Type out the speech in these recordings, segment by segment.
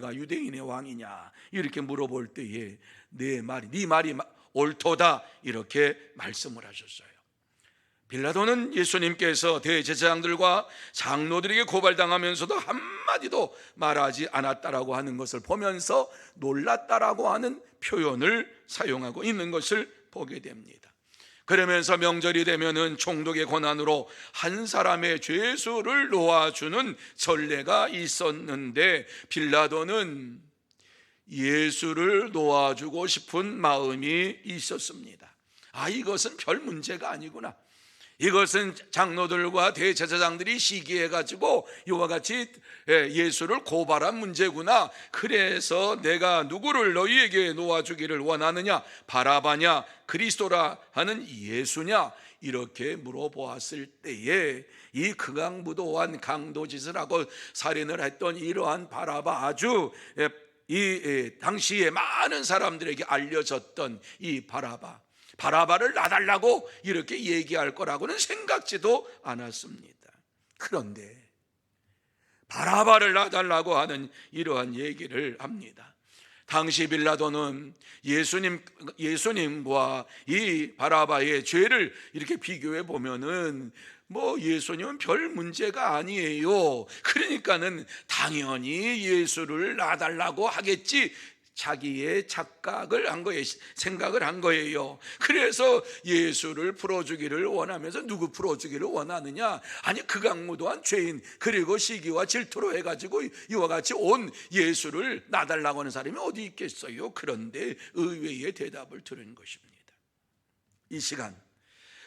가 유대인의 왕이냐 이렇게 물어볼 때에 내 말이 네 말이 마- 옳도다 이렇게 말씀을 하셨어요. 빌라도는 예수님께서 대제사장들과 장로들에게 고발당하면서도 한마디도 말하지 않았다라고 하는 것을 보면서 놀랐다라고 하는 표현을 사용하고 있는 것을 보게 됩니다. 그러면서 명절이 되면은 총독의 권한으로 한 사람의 죄수를 놓아주는 전례가 있었는데 빌라도는 예수를 놓아주고 싶은 마음이 있었습니다. 아, 이것은 별 문제가 아니구나. 이것은 장로들과 대제사장들이 시기해 가지고 이와 같이 예, 예수를 고발한 문제구나. 그래서 내가 누구를 너희에게 놓아 주기를 원하느냐? 바라바냐? 그리스도라 하는 예수냐? 이렇게 물어보았을 때에 이 극악무도한 강도짓을 하고 살인을 했던 이러한 바라바 아주 예, 이 예, 당시에 많은 사람들에게 알려졌던 이 바라바 바라바를 놔달라고 이렇게 얘기할 거라고는 생각지도 않았습니다. 그런데 바라바를 놔달라고 하는 이러한 얘기를 합니다. 당시 빌라도는 예수님 예수님과 이 바라바의 죄를 이렇게 비교해 보면은 뭐 예수님은 별 문제가 아니에요. 그러니까는 당연히 예수를 놔달라고 하겠지. 자기의 착각을 한 거예요. 생각을 한 거예요. 그래서 예수를 풀어주기를 원하면서 누구 풀어주기를 원하느냐? 아니 극악무도한 죄인 그리고 시기와 질투로 해가지고 이와 같이 온 예수를 놔달라고 하는 사람이 어디 있겠어요? 그런데 의외의 대답을 들은 것입니다. 이 시간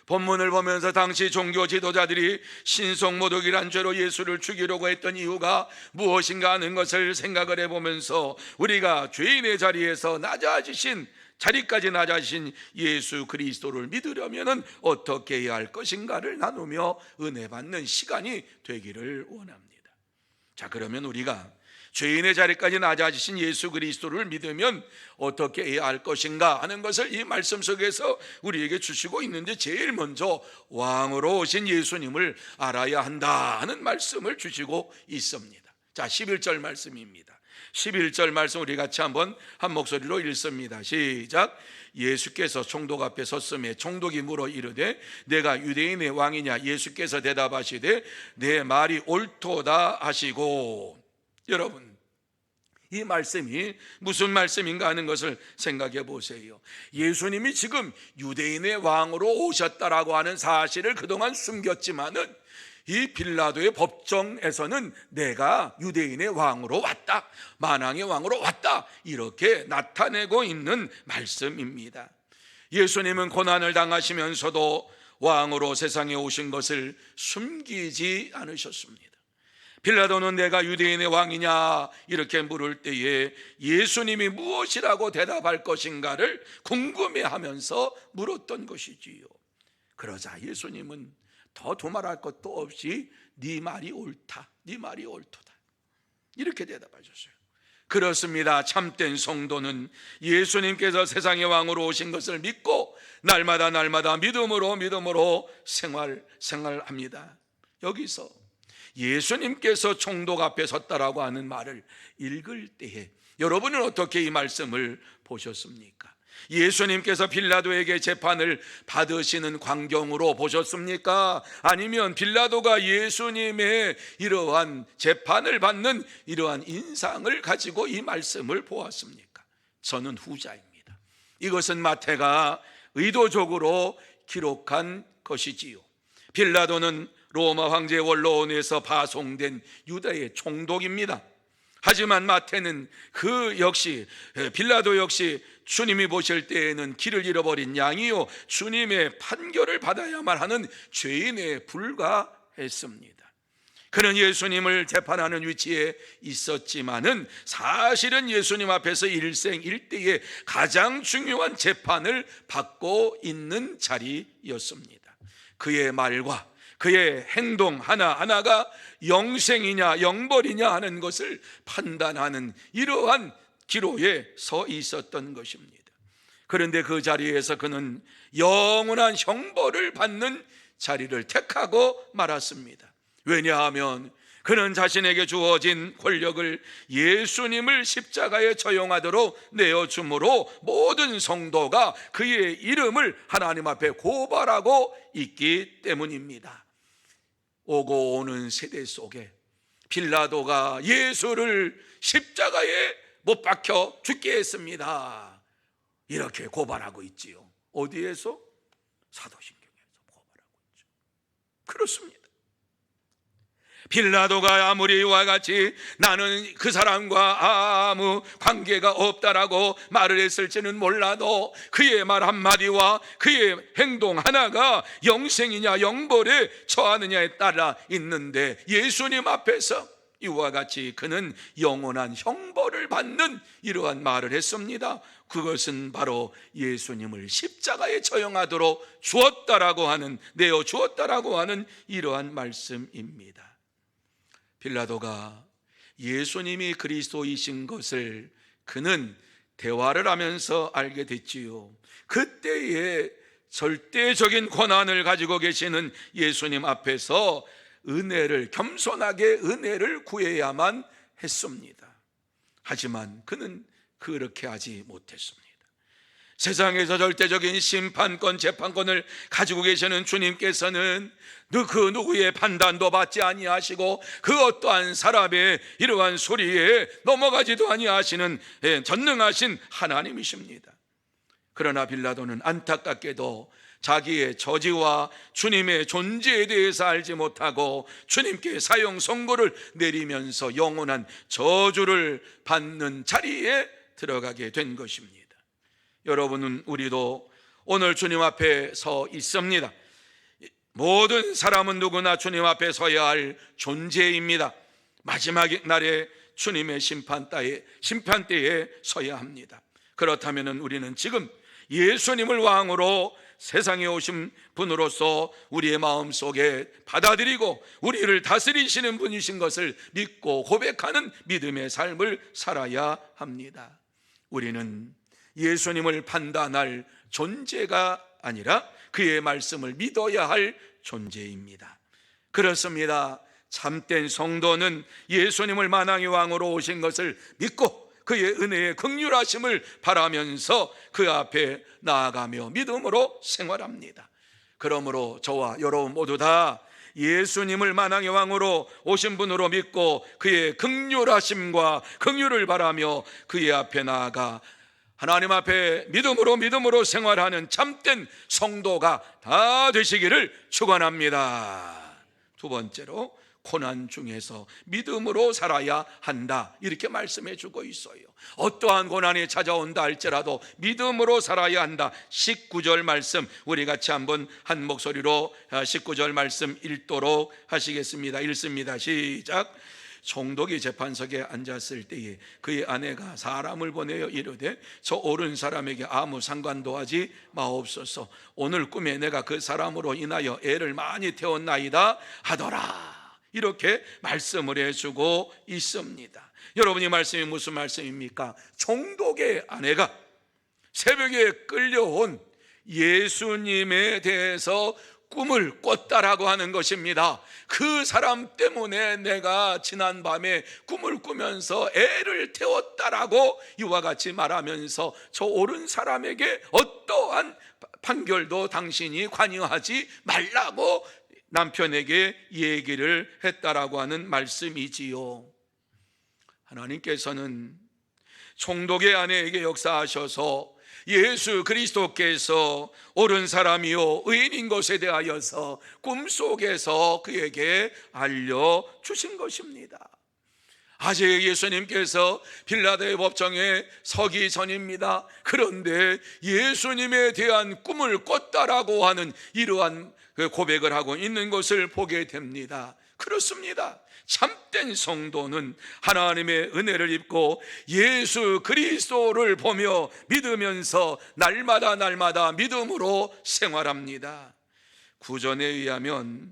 본문을 보면서 당시 종교 지도자들이 신성모독이란 죄로 예수를 죽이려고 했던 이유가 무엇인가 하는 것을 생각을 해보면서 우리가 죄인의 자리에서 낮아지신 자리까지 낮아지신 예수 그리스도를 믿으려면 어떻게 해야 할 것인가를 나누며 은혜 받는 시간이 되기를 원합니다. 자 그러면 우리가 죄인의 자리까지 낮아지신 예수 그리스도를 믿으면 어떻게 해야 할 것인가 하는 것을 이 말씀 속에서 우리에게 주시고 있는데 제일 먼저 왕으로 오신 예수님을 알아야 한다 하는 말씀을 주시고 있습니다. 자, 11절 말씀입니다. 11절 말씀 우리 같이 한번 한 목소리로 읽습니다. 시작. 예수께서 총독 앞에 섰음에 총독이 물어 이르되 내가 유대인의 왕이냐 예수께서 대답하시되 내 말이 옳도다 하시고 여러분 이 말씀이 무슨 말씀인가 하는 것을 생각해 보세요. 예수님이 지금 유대인의 왕으로 오셨다라고 하는 사실을 그동안 숨겼지만은 이 빌라도의 법정에서는 내가 유대인의 왕으로 왔다. 만왕의 왕으로 왔다. 이렇게 나타내고 있는 말씀입니다. 예수님은 고난을 당하시면서도 왕으로 세상에 오신 것을 숨기지 않으셨습니다. 빌라도는 내가 유대인의 왕이냐 이렇게 물을 때에 예수님이 무엇이라고 대답할 것인가를 궁금해하면서 물었던 것이지요. 그러자 예수님은 더 두말할 것도 없이 네 말이 옳다. 네 말이 옳도다. 이렇게 대답하셨어요. 그렇습니다. 참된 성도는 예수님께서 세상의 왕으로 오신 것을 믿고 날마다 날마다 믿음으로 믿음으로 생활 생활합니다. 여기서 예수님께서 총독 앞에 섰다라고 하는 말을 읽을 때에 여러분은 어떻게 이 말씀을 보셨습니까? 예수님께서 빌라도에게 재판을 받으시는 광경으로 보셨습니까? 아니면 빌라도가 예수님의 이러한 재판을 받는 이러한 인상을 가지고 이 말씀을 보았습니까? 저는 후자입니다. 이것은 마태가 의도적으로 기록한 것이지요. 빌라도는 로마 황제 원로원에서 파송된 유다의 총독입니다. 하지만 마태는 그 역시 빌라도 역시 주님이 보실 때에는 길을 잃어버린 양이요 주님의 판결을 받아야만 하는 죄인에 불과했습니다. 그는 예수님을 재판하는 위치에 있었지만은 사실은 예수님 앞에서 일생일대의 가장 중요한 재판을 받고 있는 자리였습니다. 그의 말과 그의 행동 하나하나가 영생이냐 영벌이냐 하는 것을 판단하는 이러한 기로에 서 있었던 것입니다. 그런데 그 자리에서 그는 영원한 형벌을 받는 자리를 택하고 말았습니다. 왜냐하면 그는 자신에게 주어진 권력을 예수님을 십자가에 처형하도록 내어주므로 모든 성도가 그의 이름을 하나님 앞에 고발하고 있기 때문입니다. 오고 오는 세대 속에 빌라도가 예수를 십자가에 못 박혀 죽게 했습니다. 이렇게 고발하고 있지요. 어디에서? 사도신경에서 고발하고 있죠. 그렇습니다. 빌라도가 아무리 이와 같이 나는 그 사람과 아무 관계가 없다라고 말을 했을지는 몰라도 그의 말 한마디와 그의 행동 하나가 영생이냐 영벌에 처하느냐에 따라 있는데 예수님 앞에서 이와 같이 그는 영원한 형벌을 받는 이러한 말을 했습니다. 그것은 바로 예수님을 십자가에 처형하도록 주었다라고 하는 내어 주었다라고 하는 이러한 말씀입니다. 빌라도가 예수님이 그리스도이신 것을 그는 대화를 하면서 알게 됐지요. 그때에 절대적인 권한을 가지고 계시는 예수님 앞에서 은혜를 겸손하게 은혜를 구해야만 했습니다. 하지만 그는 그렇게 하지 못했습니다. 세상에서 절대적인 심판권, 재판권을 가지고 계시는 주님께서는 그 누구의 판단도 받지 아니하시고 그 어떠한 사람의 이러한 소리에 넘어가지도 아니하시는 예, 전능하신 하나님이십니다. 그러나 빌라도는 안타깝게도 자기의 저지와 주님의 존재에 대해서 알지 못하고 주님께 사형 선고를 내리면서 영원한 저주를 받는 자리에 들어가게 된 것입니다. 여러분은 우리도 오늘 주님 앞에 서 있습니다. 모든 사람은 누구나 주님 앞에 서야 할 존재입니다. 마지막 날에 주님의 심판대에 심판대에 서야 합니다. 그렇다면 우리는 지금 예수님을 왕으로 세상에 오신 분으로서 우리의 마음 속에 받아들이고 우리를 다스리시는 분이신 것을 믿고 고백하는 믿음의 삶을 살아야 합니다. 우리는 예수님을 판단할 존재가 아니라 그의 말씀을 믿어야 할 존재입니다. 그렇습니다. 참된 성도는 예수님을 만왕의 왕으로 오신 것을 믿고 그의 은혜의 극률하심을 바라면서 그 앞에 나아가며 믿음으로 생활합니다. 그러므로 저와 여러분 모두 다 예수님을 만왕의 왕으로 오신 분으로 믿고 그의 극률하심과 극률을 바라며 그의 앞에 나아가 하나님 앞에 믿음으로 믿음으로 생활하는 참된 성도가 다 되시기를 축원합니다. 두 번째로 고난 중에서 믿음으로 살아야 한다. 이렇게 말씀해 주고 있어요. 어떠한 고난이 찾아온다 할지라도 믿음으로 살아야 한다. 19절 말씀 우리 같이 한번 한 목소리로 19절 말씀 읽도록 하시겠습니다. 읽습니다. 시작. 총독이 재판석에 앉았을 때에 그의 아내가 사람을 보내어 이르되 저 옳은 사람에게 아무 상관도 하지 마옵소서. 오늘 꿈에 내가 그 사람으로 인하여 애를 많이 태웠나이다 하더라. 이렇게 말씀을 해주고 있습니다. 여러분이 말씀이 무슨 말씀입니까? 총독의 아내가 새벽에 끌려온 예수님에 대해서 꿈을 꿨다라고 하는 것입니다. 그 사람 때문에 내가 지난 밤에 꿈을 꾸면서 애를 태웠다라고 이와 같이 말하면서 저 옳은 사람에게 어떠한 판결도 당신이 관여하지 말라고 남편에게 얘기를 했다라고 하는 말씀이지요. 하나님께서는 총독의 아내에게 역사하셔서 예수 그리스도께서 옳은 사람이요 의인인 것에 대하여서 꿈속에서 그에게 알려 주신 것입니다. 아직 예수님께서 빌라도의 법정에 서기 전입니다. 그런데 예수님에 대한 꿈을 꿨다라고 하는 이러한 그 고백을 하고 있는 것을 보게 됩니다. 그렇습니다. 참된 성도는 하나님의 은혜를 입고 예수 그리스도를 보며 믿으면서 날마다 날마다 믿음으로 생활합니다. 구전에 의하면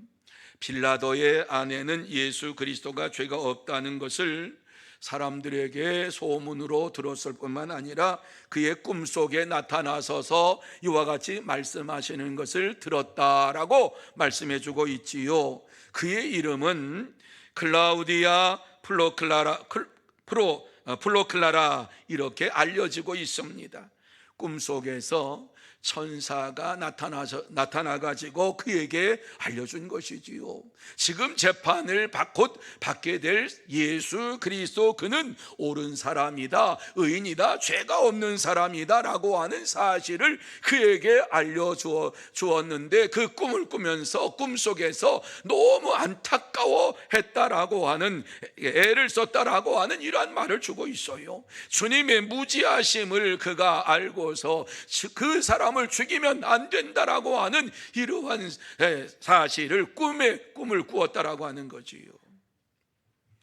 빌라도의 아내는 예수 그리스도가 죄가 없다는 것을 사람들에게 소문으로 들었을 뿐만 아니라 그의 꿈속에 나타나서서 이와 같이 말씀하시는 것을 들었다라고 말씀해 주고 있지요. 그의 이름은 클라우디아 플로클라라 클- 프로 어, 플로클라라 이렇게 알려지고 있습니다. 꿈속에서 천사가 나타나서 나타나 가지고 그에게 알려준 것이지요. 지금 재판을 받- 곧 받게 될 예수 그리스도 그는 옳은 사람이다, 의인이다, 죄가 없는 사람이다라고 하는 사실을 그에게 알려 주었는데 그 꿈을 꾸면서 꿈 속에서 너무 안타까워 했다라고 하는 애를 썼다라고 하는 이러한 말을 주고 있어요. 주님의 무지하심을 그가 알고서 그 사람 을 죽이면 안 된다라고 하는 이러한 에, 사실을 꿈에 꿈을 꾸었다라고 하는 거지요.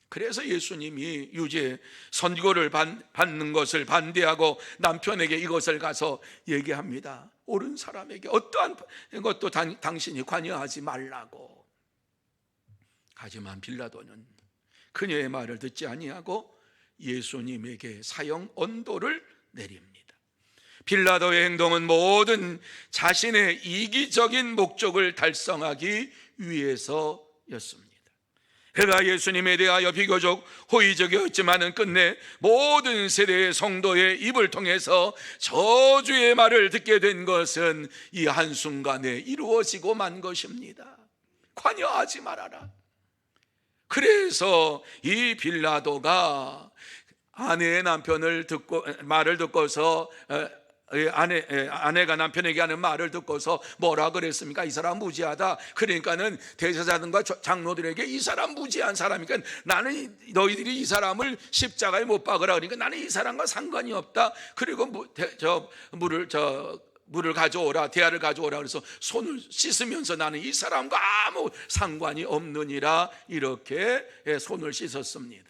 그래서 예수님이 유죄 선고를 받- 받는 것을 반대하고 남편에게 이것을 가서 얘기합니다. 옳은 사람에게 어떠한 것도 당, 당신이 관여하지 말라고. 하지만 빌라도는 그녀의 말을 듣지 아니하고 예수님에게 사형 언도를 내립니다. 빌라도의 행동은 모든 자신의 이기적인 목적을 달성하기 위해서였습니다. 그가 예수님에 대하여 비교적 호의적이었지만은 끝내 모든 세대의 성도의 입을 통해서 저주의 말을 듣게 된 것은 이 한순간에 이루어지고 만 것입니다. 관여하지 말아라. 그래서 이 빌라도가 아내의 남편을 듣고 말을 듣고서 아내 예, 아내가 남편에게 하는 말을 듣고서 뭐라 그랬습니까? 이 사람 무지하다. 그러니까는 대제사장과 저- 장로들에게 이 사람 무지한 사람이니까 나는 너희들이 이 사람을 십자가에 못 박으라 그러니까 나는 이 사람과 상관이 없다. 그리고 무, 대, 저 물을 저 물을 가져오라 대야를 가져오라 그래서 손을 씻으면서 나는 이 사람과 아무 상관이 없느니라 이렇게 예, 손을 씻었습니다.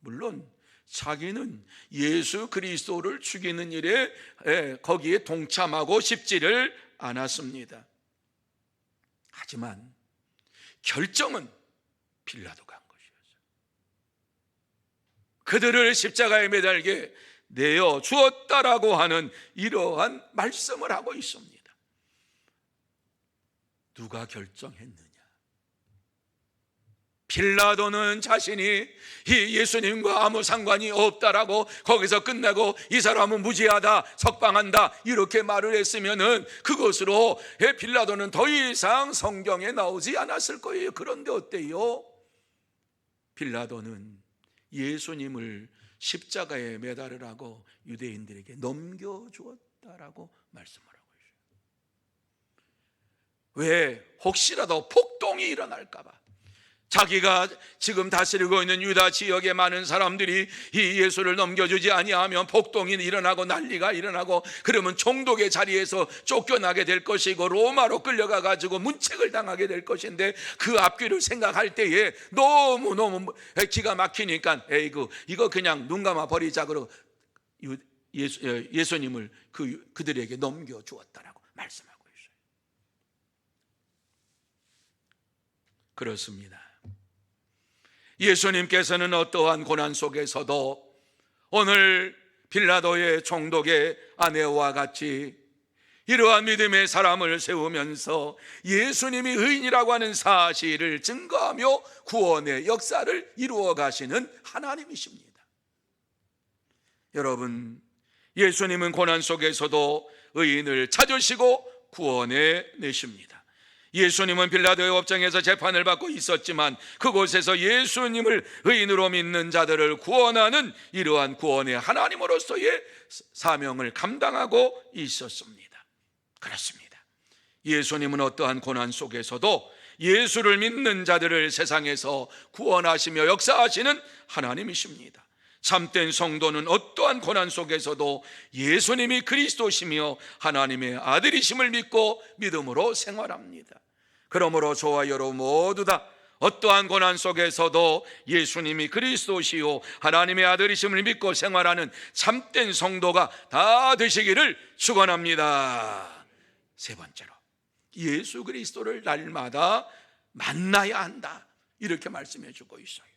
물론 자기는 예수 그리스도를 죽이는 일에 예, 거기에 동참하고 싶지를 않았습니다. 하지만 결정은 빌라도가 한 것이었어요. 그들을 십자가에 매달게 내어 주었다라고 하는 이러한 말씀을 하고 있습니다. 누가 결정했느냐? 빌라도는 자신이 이 예수님과 아무 상관이 없다라고 거기서 끝나고 이 사람은 무지하다 석방한다 이렇게 말을 했으면은 그것으로 예, 빌라도는 더 이상 성경에 나오지 않았을 거예요. 그런데 어때요? 빌라도는 예수님을 십자가에 매달으라고 유대인들에게 넘겨 주었다라고 말씀을 하고 있어요. 왜? 혹시라도 폭동이 일어날까 봐. 자기가 지금 다스리고 있는 유다 지역의 많은 사람들이 이 예수를 넘겨주지 아니하면 폭동이 일어나고 난리가 일어나고 그러면 총독의 자리에서 쫓겨나게 될 것이고 로마로 끌려가 가지고 문책을 당하게 될 것인데 그 앞길을 생각할 때에 너무 너무 기가 막히니까 에이 그 이거 그냥 눈 감아 버리자 그러고 유- 예수, 예수님을 그 그들에게 넘겨 주었다라고 말씀하고 있어요. 그렇습니다. 예수님께서는 어떠한 고난 속에서도 오늘 빌라도의 총독의 아내와 같이 이러한 믿음의 사람을 세우면서 예수님이 의인이라고 하는 사실을 증거하며 구원의 역사를 이루어 가시는 하나님이십니다. 여러분, 예수님은 고난 속에서도 의인을 찾으시고 구원해 내십니다. 예수님은 빌라도의 업장에서 재판을 받고 있었지만 그곳에서 예수님을 의인으로 믿는 자들을 구원하는 이러한 구원의 하나님으로서의 사명을 감당하고 있었습니다. 그렇습니다. 예수님은 어떠한 고난 속에서도 예수를 믿는 자들을 세상에서 구원하시며 역사하시는 하나님이십니다. 참된 성도는 어떠한 고난 속에서도 예수님이 그리스도시며 하나님의 아들이심을 믿고 믿음으로 생활합니다. 그러므로 저와 여러분 모두 다 어떠한 고난 속에서도 예수님이 그리스도시요 하나님의 아들이심을 믿고 생활하는 참된 성도가 다 되시기를 축원합니다. 세 번째로 예수 그리스도를 날마다 만나야 한다. 이렇게 말씀해 주고 있어요.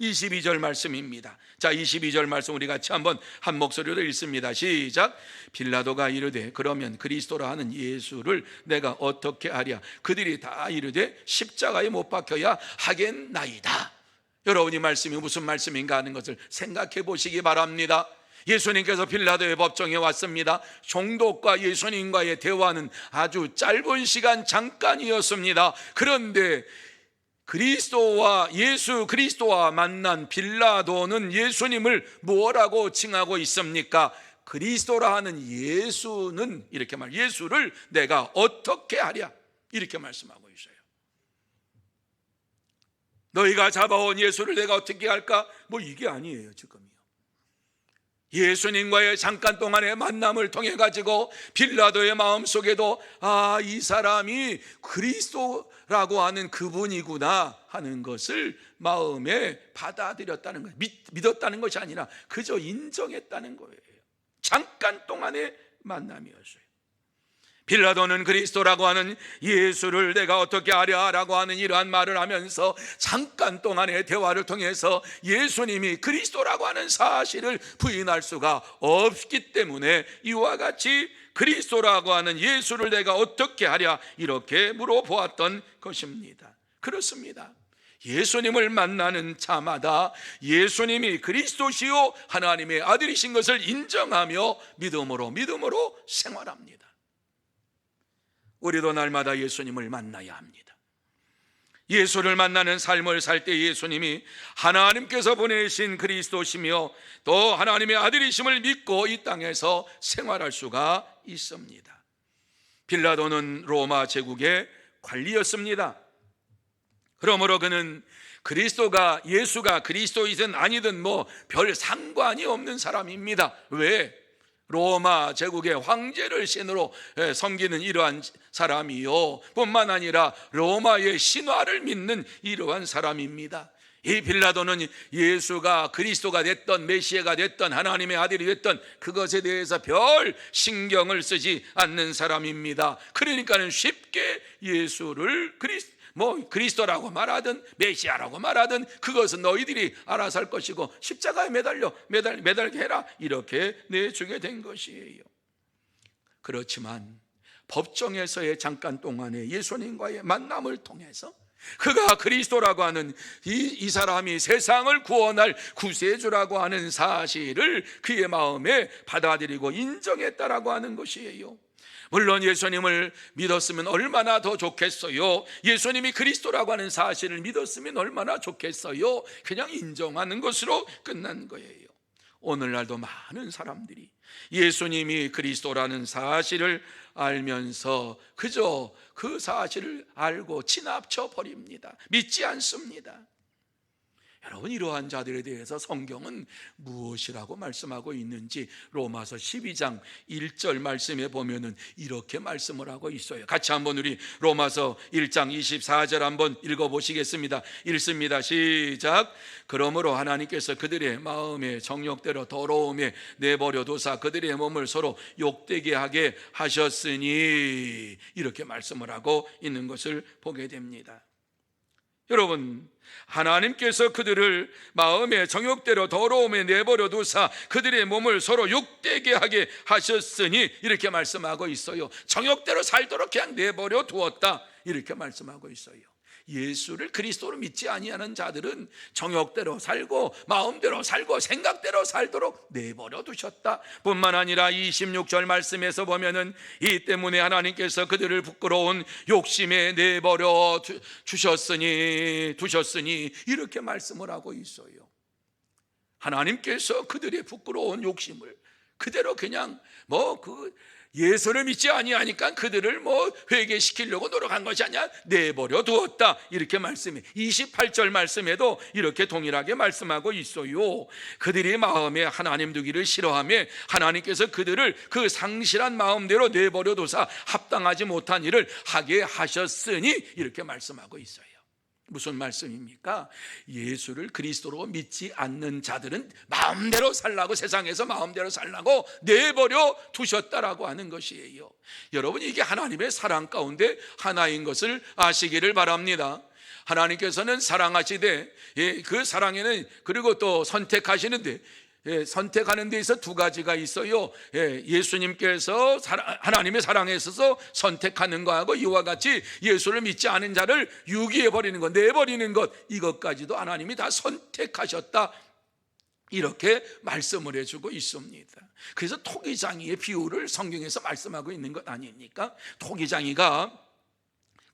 22절 말씀입니다. 자, 22절 말씀 우리 같이 한번 한 목소리로 읽습니다. 시작. 빌라도가 이르되 그러면 그리스도라 하는 예수를 내가 어떻게 하랴? 그들이 다 이르되 십자가에 못 박혀야 하겠나이다. 여러분이 말씀이 무슨 말씀인가 하는 것을 생각해 보시기 바랍니다. 예수님께서 빌라도의 법정에 왔습니다. 종독과 예수님과의 대화는 아주 짧은 시간 잠깐이었습니다. 그런데 그리스도와 예수 그리스도와 만난 빌라도는 예수님을 뭐라고 칭하고 있습니까? 그리스도라 하는 예수는 이렇게 말 예수를 내가 어떻게 하랴 이렇게 말씀하고 있어요. 너희가 잡아온 예수를 내가 어떻게 할까? 뭐 이게 아니에요, 지금이요. 예수님과의 잠깐 동안의 만남을 통해 가지고 빌라도의 마음 속에도 아, 이 사람이 그리스도라고 하는 그분이구나 하는 것을 마음에 받아들였다는 거예요. 믿, 믿었다는 것이 아니라 그저 인정했다는 거예요. 잠깐 동안의 만남이었어요. 빌라도는 그리스도라고 하는 예수를 내가 어떻게 하랴라고 하는 이러한 말을 하면서 잠깐 동안의 대화를 통해서 예수님이 그리스도라고 하는 사실을 부인할 수가 없기 때문에 이와 같이 그리스도라고 하는 예수를 내가 어떻게 하랴 이렇게 물어보았던 것입니다. 그렇습니다. 예수님을 만나는 자마다 예수님이 그리스도시요 하나님의 아들이신 것을 인정하며 믿음으로 믿음으로 생활합니다. 우리도 날마다 예수님을 만나야 합니다. 예수를 만나는 삶을 살 때 예수님이 하나님께서 보내신 그리스도시며 또 하나님의 아들이심을 믿고 이 땅에서 생활할 수가 있습니다. 빌라도는 로마 제국의 관리였습니다. 그러므로 그는 그리스도가 예수가 그리스도이든 아니든 뭐 별 상관이 없는 사람입니다. 왜? 로마 제국의 황제를 신으로 섬기는 이러한 사람이요. 뿐만 아니라 로마의 신화를 믿는 이러한 사람입니다. 이 빌라도는 예수가 그리스도가 됐던 메시아가 됐던 하나님의 아들이 됐던 그것에 대해서 별 신경을 쓰지 않는 사람입니다. 그러니까는 쉽게 예수를 그리스 뭐 그리스도라고 말하든 메시아라고 말하든 그것은 너희들이 알아서 할 것이고 십자가에 매달려 매달 매달게 해라 이렇게 내주게 된 것이에요. 그렇지만 법정에서의 잠깐 동안의 예수님과의 만남을 통해서 그가 그리스도라고 하는 이, 이 사람이 세상을 구원할 구세주라고 하는 사실을 그의 마음에 받아들이고 인정했다라고 하는 것이에요. 물론 예수님을 믿었으면 얼마나 더 좋겠어요. 예수님이 그리스도라고 하는 사실을 믿었으면 얼마나 좋겠어요. 그냥 인정하는 것으로 끝난 거예요. 오늘날도 많은 사람들이 예수님이 그리스도라는 사실을 알면서 그저 그 사실을 알고 지나쳐 버립니다. 믿지 않습니다. 여러분 이러한 자들에 대해서 성경은 무엇이라고 말씀하고 있는지 로마서 12장 1절 말씀에 보면은 이렇게 말씀을 하고 있어요. 같이 한번 우리 로마서 1장 24절 한번 읽어 보시겠습니다. 읽습니다. 시작. 그러므로 하나님께서 그들의 마음의 정욕대로 더러움에 내버려 두사 그들의 몸을 서로 욕되게 하게 하셨으니 이렇게 말씀을 하고 있는 것을 보게 됩니다. 여러분 하나님께서 그들을 마음의 정욕대로 더러움에 내버려 두사 그들의 몸을 서로 욕되게 하게 하셨으니 이렇게 말씀하고 있어요. 정욕대로 살도록 그냥 내버려 두었다. 이렇게 말씀하고 있어요. 예수를 그리스도로 믿지 아니하는 자들은 정욕대로 살고 마음대로 살고 생각대로 살도록 내버려 두셨다. 뿐만 아니라 26절 말씀에서 보면은 이 때문에 하나님께서 그들을 부끄러운 욕심에 내버려 주셨으니 두셨으니 이렇게 말씀을 하고 있어요. 하나님께서 그들의 부끄러운 욕심을 그대로 그냥 뭐 그 예수를 믿지 아니하니까 그들을 뭐 회개시키려고 노력한 것이 아니야. 내버려 두었다. 이렇게 말씀해 28절 말씀에도 이렇게 동일하게 말씀하고 있어요. 그들이 마음에 하나님 두기를 싫어하며 하나님께서 그들을 그 상실한 마음대로 내버려 두사 합당하지 못한 일을 하게 하셨으니 이렇게 말씀하고 있어요 무슨 말씀입니까? 예수를 그리스도로 믿지 않는 자들은 마음대로 살라고 세상에서 마음대로 살라고 내버려 두셨다라고 하는 것이에요. 여러분 이게 하나님의 사랑 가운데 하나인 것을 아시기를 바랍니다. 하나님께서는 사랑하시되 예, 그 사랑에는 그리고 또 선택하시는데 예, 선택하는 데 있어 두 가지가 있어요. 예, 예수님께서 사랑- 하나님의 사랑에 있어서 선택하는 거하고 이와 같이 예수를 믿지 않은 자를 유기해 버리는 것, 내버리는 것 이것까지도 하나님이 다 선택하셨다. 이렇게 말씀을 해주고 있습니다. 그래서 토기장이의 비유를 성경에서 말씀하고 있는 것 아닙니까? 토기장이가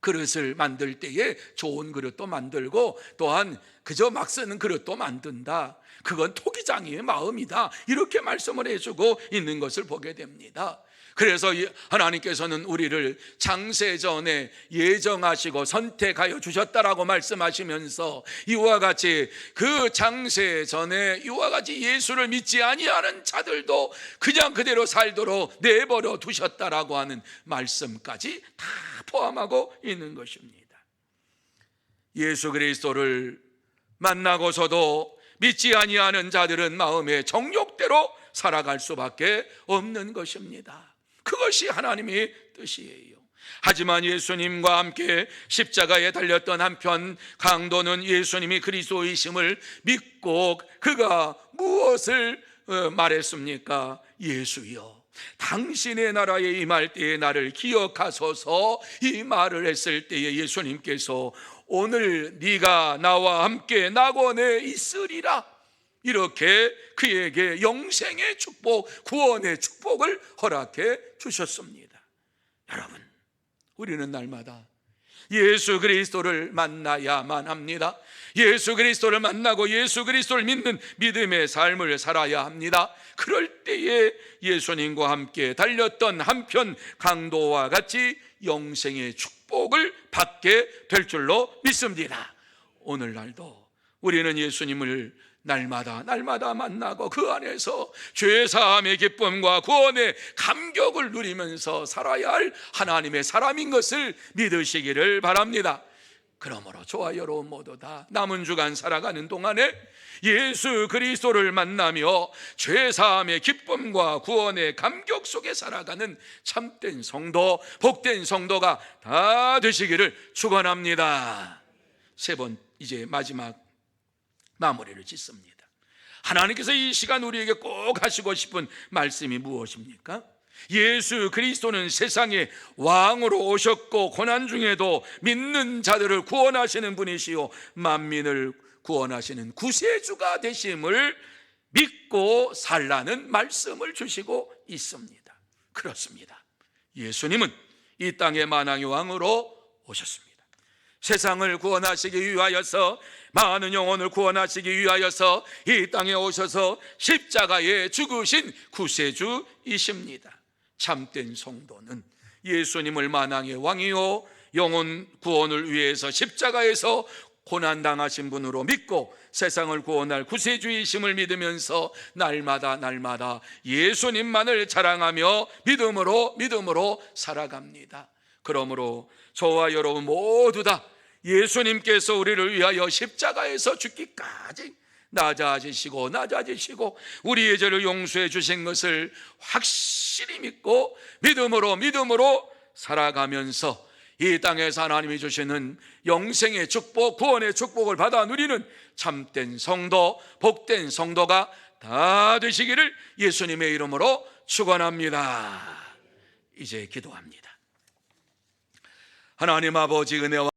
그릇을 만들 때에 좋은 그릇도 만들고 또한 그저 막 쓰는 그릇도 만든다. 그건 토기장이의 마음이다. 이렇게 말씀을 해주고 있는 것을 보게 됩니다. 그래서 이- 하나님께서는 우리를 장세전에 예정하시고 선택하여 주셨다라고 말씀하시면서 이와 같이 그 장세전에 이와 같이 예수를 믿지 아니하는 자들도 그냥 그대로 살도록 내버려 두셨다라고 하는 말씀까지 다 포함하고 있는 것입니다. 예수 그리스도를 만나고서도 믿지 아니하는 자들은 마음의 정욕대로 살아갈 수밖에 없는 것입니다. 그것이 하나님의 뜻이에요. 하지만 예수님과 함께 십자가에 달렸던 한편 강도는 예수님이 그리스도이심을 믿고 그가 무엇을 어, 말했습니까? 예수여 당신의 나라에 임할 때에 나를 기억하소서 이 말을 했을 때에 예수님께서 오늘 네가 나와 함께 낙원에 있으리라 이렇게 그에게 영생의 축복, 구원의 축복을 허락해 주셨습니다. 여러분, 우리는 날마다 예수 그리스도를 만나야만 합니다. 예수 그리스도를 만나고 예수 그리스도를 믿는 믿음의 삶을 살아야 합니다. 그럴 때에 예수님과 함께 달렸던 한편 강도와 같이 영생의 축복을 받게 될 줄로 믿습니다. 오늘날도 우리는 예수님을 날마다 날마다 만나고 그 안에서 죄 사함의 기쁨과 구원의 감격을 누리면서 살아야 할 하나님의 사람인 것을 믿으시기를 바랍니다. 그러므로 저와 여러분 모두 다 남은 주간 살아가는 동안에 예수 그리스도를 만나며 죄 사함의 기쁨과 구원의 감격 속에 살아가는 참된 성도, 복된 성도가 다 되시기를 축원합니다. 세 번 이제 마지막 마무리를 짓습니다. 하나님께서 이 시간 우리에게 꼭 하시고 싶은 말씀이 무엇입니까? 예수 그리스도는 세상에 왕으로 오셨고 고난 중에도 믿는 자들을 구원하시는 분이시요 만민을 구원하시는 구세주가 되심을 믿고 살라는 말씀을 주시고 있습니다. 그렇습니다. 예수님은 이 땅의 만왕의 왕으로 오셨습니다. 세상을 구원하시기 위하여서 많은 영혼을 구원하시기 위하여서 이 땅에 오셔서 십자가에 죽으신 구세주이십니다. 참된 성도는 예수님을 만왕의 왕이요 영혼 구원을 위해서 십자가에서 고난 당하신 분으로 믿고 세상을 구원할 구세주이심을 믿으면서 날마다 날마다 예수님만을 자랑하며 믿음으로 믿음으로 살아갑니다. 그러므로 저와 여러분 모두 다 예수님께서 우리를 위하여 십자가에서 죽기까지 낮아지시고 낮아지시고 우리의 죄를 용서해 주신 것을 확실히 믿고 믿음으로 믿음으로 살아가면서 이 땅에서 하나님이 주시는 영생의 축복, 구원의 축복을 받아 누리는 참된 성도, 복된 성도가 다 되시기를 예수님의 이름으로 축원합니다. 이제 기도합니다. 하나님 아버지 은혜와